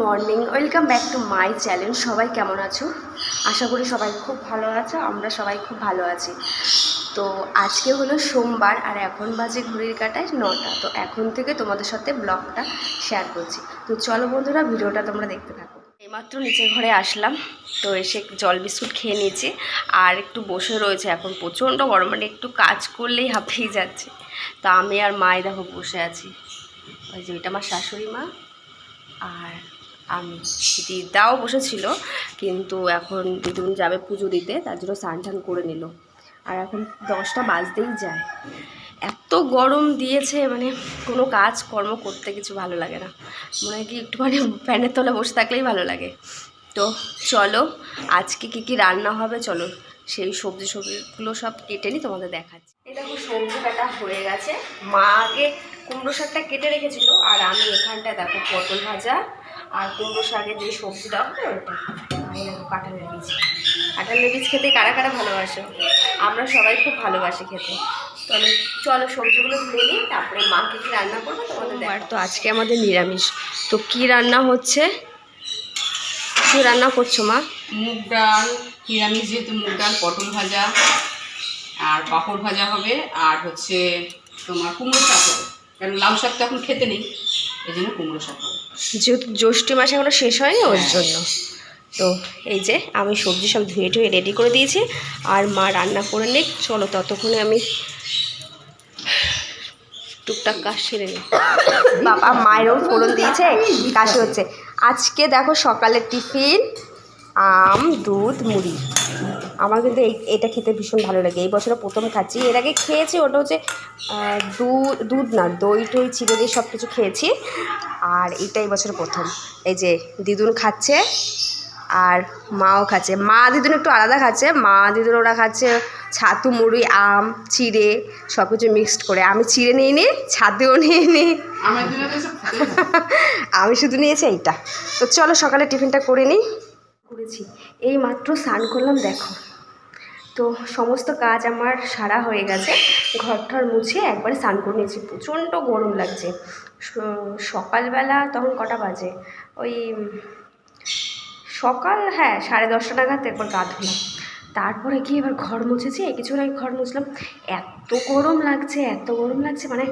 Morning, welcome back to my channel. সবাই কেমন আছো? আশা করি সবাই খুব ভালো আছো, আমরা সবাই খুব ভালো আছি। তো আজকে হলো সোমবার আর এখন বাজে ঘড়ির কাটায় নটা। তো এখন থেকে তোমাদের সাথে ব্লগটা শেয়ার করছি। তো চলো বন্ধুরা, ভিডিওটা তোমরা দেখতে থাকো। এইমাত্র নিচের ঘরে আসলাম, তো এসে জল বিস্কুট খেয়ে নিয়েছি। আর একটু বসে রয়েছে এখন প্রচণ্ড গরম মানে একটু কাজ করলেই হাঁপিয়ে যাচ্ছে। তো আমি আর মাই দেখো বসে আছি। ওই যে এটা আমার শাশুড়ি মা আর আমি দিদাও বসেছিল, কিন্তু এখন দিদুন যাবে পুজো দিতে, তার জন্য স্নান টান করে নিল। আর এখন দশটা বাজতেই যায়। এত গরম দিয়েছে মানে কোনো কাজ কর্ম করতে কিছু ভালো লাগে না। মনে হয় কি একটুখানি ফ্যানের তলে বসে থাকলেই ভালো লাগে। তো চলো, আজকে কি কি রান্না হবে চলো, সেই সবজি সবজিগুলো সব কেটে নিই, তোমাদের দেখাচ্ছি। এই দেখো সবজি কাটা হয়ে গেছে। মা আগে কুমড়ো শাকটা কেটে রেখেছিল আর আমি এখানটায় দেখো পটল ভাজা আর কুমড়ো শাকের যে সবজিটা হবে ওটা এই দেখো কাঁঠালের বীজ কাঁঠালের বীজ খেতে কারা কারা ভালোবাসো? আমরা সবাই খুব ভালোবাসি খেতে। চলো চলো সবজিগুলো ধুয়ে নিই তারপরে মাকে কি রান্না করব তোমাদের। তো আজকে আমাদের নিরামিষ। তো কি রান্না হচ্ছে? কি রান্না করছ মা? মুগ ডাল নিরামিষ যেহেতু মুগ ডাল পটল ভাজা আর পাঁপড় ভাজা হবে আর হচ্ছে তোমার কুমড়ো শাক হবে। কারণ লাউ শাক তো এখন খেতে নেই এই জন্য কুমড়ো শাক হবে। যেহেতু জ্যৈষ্ঠ মাসে এখনও শেষ হয়নি ওর হ্যাঁ। জন্য। তো এই যে আমি সবজি সব ধুয়ে টুয়ে রেডি করে দিয়েছি আর মা রান্না করে নিক চলো ততক্ষণে আমি টুকটাক কাজ সেরে নিই। বাবা মায়েরও ফোড়ন দিয়েছে কাশি হচ্ছে। আজকে দেখো সকালে টিফিন আম দুধ মুড়ি। আমার কিন্তু এই এটা খেতে ভীষণ ভালো লাগে। এই বছরে প্রথম খাচ্ছি। এর আগে খেয়েছি ওটা হচ্ছে দুধ দুধ না দই টই চিড়ে দিয়ে সব কিছু খেয়েছি। আর এটা এই বছরে প্রথম। এই যে দিদুন খাচ্ছে আর মাও খাচ্ছে। মা দিদুন একটু আলাদা খাচ্ছে। মা দিদুন ওরা খাচ্ছে ছাতু মুড়ি আম চিড়ে সব কিছু মিক্সড করে। আমি চিড়ে নিয়ে নিই ছাতুও নিয়ে নিই। আমি শুধু নিয়েছি এইটা। তো চলো সকালে টিফিনটা করে নিই। করেছি। এই মাত্র স্নান করলাম দেখো। তো সমস্ত কাজ আমার সারা হয়ে গেছে। ঘর ঠর মুছে একবারে স্নান করে নিয়েছি। প্রচণ্ড গরম লাগছে। সকালবেলা তখন কটা বাজে? ওই, সকাল হ্যাঁ সাড়ে দশটা নাগাদ একবার গা ধুলাম। তারপরে গিয়ে এবার ঘর মুছেছি? কিছুক্ষণ আগে ঘর মুছলাম। এত গরম লাগছে, এত গরম লাগছে মানে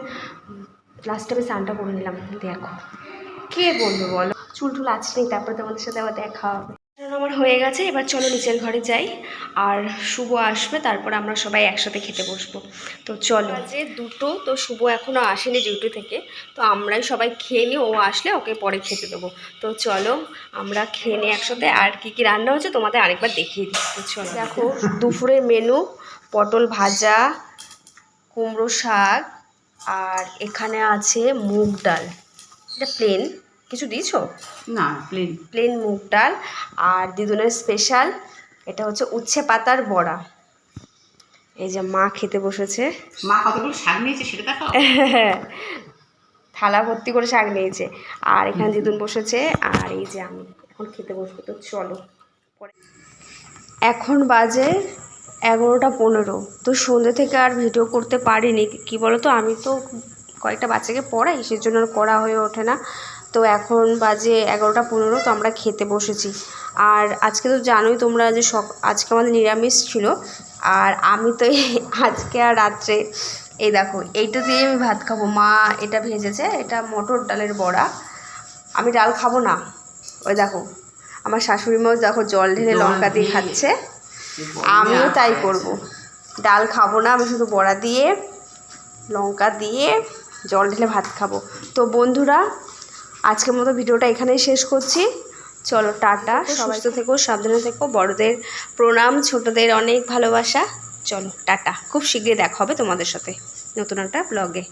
লাস্টে আমি স্নানটা করে নিলাম। দেখো, কে বলব বলো? চুল টুল আছে তারপরে তোমাদের সাথে আবার দেখা হবে। আমার হয়ে গেছে এবার চলো নিচের ঘরে যাই। আর শুভ আসবে তারপর আমরা সবাই একসাথে খেতে বসবো। তো চলো। যে দুটো তো শুভ এখনও আসেনি ডিউটি থেকে। তো আমরাই সবাই খেয়ে নিই ও আসলে ওকে পরে খেতে দেবো। তো চলো আমরা খেয়ে নিই একসাথে। আর কি কি রান্না হচ্ছে তোমাদের আরেকবার দেখিয়ে দিই। তো চলো। দেখো দুপুরের মেনু পটল ভাজা কুমড়ো শাক আর এখানে আছে মুগ ডাল। এটা প্লেন কিছু দিয়েছ? না প্লেন প্লেন মুগ ডাল আর দিদুনের স্পেশাল এটা হচ্ছে উচ্ছে পাতার বড়া। এই যে মা খেতে বসেছে। মা কতগুলো শাক নিয়েছে সেটা দেখো থালা ভর্তি করে শাক নিয়েছে। আর এখানে দিদুন বসেছে আর এই যে আমি এখন খেতে বসবো তো চলো। এখন বাজে এগারোটা পনেরো তো সন্ধ্যে থেকে আর ভিডিও করতে পারিনি। কি বলো তো আমি তো কয়েকটা বাচ্চাকে পড়াই সেজন্য আর করা হয়ে ওঠে না। তো এখন বাজে এগারোটা পনেরো তো আমরা খেতে বসেছি। আর আজকে তো জানোই তোমরা যে সক আজকে আমাদের নিরামিষ ছিল। আর আমি তো এই আজকে আর রাত্রে এই দেখো এইটা দিয়ে আমি ভাত খাব। মা এটা ভেজেছে এটা মটর ডালের বড়া। আমি ডাল খাব না। ওই দেখো আমার শাশুড়ি মাও দেখো জল ঢেলে লঙ্কা দিয়ে। খাচ্ছে। আমিও তাই করব। ডাল খাব না আমি শুধু বড়া দিয়ে লঙ্কা দিয়ে জল ঢেলে ভাত খাব। তো বন্ধুরা আজকের মতো ভিডিওটা এখানেই শেষ করছি। চলো টাটা সবাই তো থেকো সাবধানে থেকো বড়দের প্রণাম ছোটদের অনেক ভালোবাসা। চলো টাটা। খুব শীঘ্রই দেখা হবে তোমাদের সাথে নতুন একটা ব্লগে